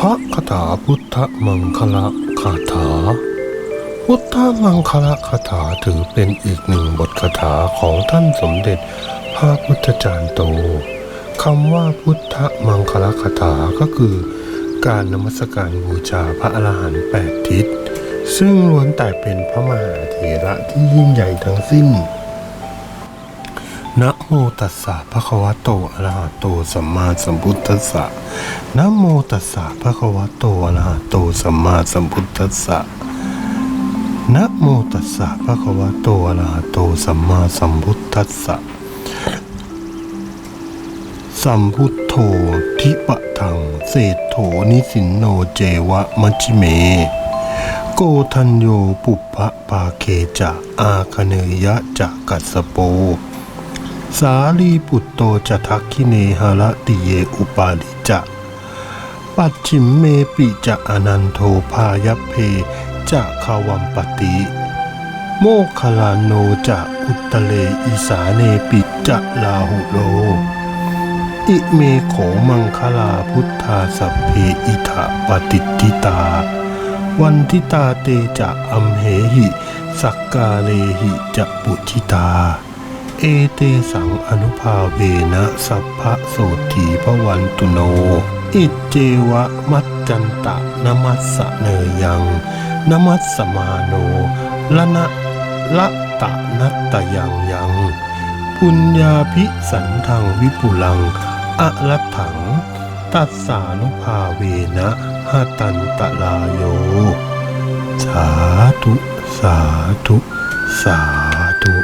พระคาถาพุทธมังคละคาถา พุทธมังคละคาถาถือเป็นอีกหนึ่งบทคาถาของท่านสมเด็จพระพุทธจารย์โตคำว่าพุทธมังคละคาถาก็คือ การนมัสการบูชาพระอรหันต์แปดทิศ ซึ่งล้วนแต่เป็นพระมหาเถระที่ยิ่งใหญ่ทั้งสิ้น นะโมตัสสะภะคะวะโตอะระหะโตสัมมาสัมพุทธัสสะนะโมตัสสะภะคะวะโตอะระหะโตสัมมาสัมพุทธัสสะนะโมตัสสะภะคะวะโตอะระหะโตสัมมาสัมพุทธัสสะสัมพุทโธทิปะทังเศรษโธนิสินโนเจวะมัชิเม โกทัญโยปุพพะปาเคจะอาคเนยะจะกัสสโป สาลีปุตโตจะทักขิเนหะระติเยอุปาลิจะปัจฉิมเมปิจะอนันโทพายเพจะขวัมปติ โมคลานโนจะอุตตเลอีสาเนปิจะลาหุโล อิเมโขมังคลาพุทธาสัพเพอิทะปฏิทิตา วันทิตาเตจะอัมเหหิ สักกาเลหิจะปุชิตา เอเตสังอนุภาเวนะสัพพะโสถีพวันตุโน อิจเจวะมัจจันตะนมัสสะเนยังนมัสสมาโนละนะละตะนัตตยังยัง ปุญญาภิสันทังวิปุลังอะรัถัง ตัสสานุภาเวนะหาตันตะลายโย สาธุ สาธุ สาธุ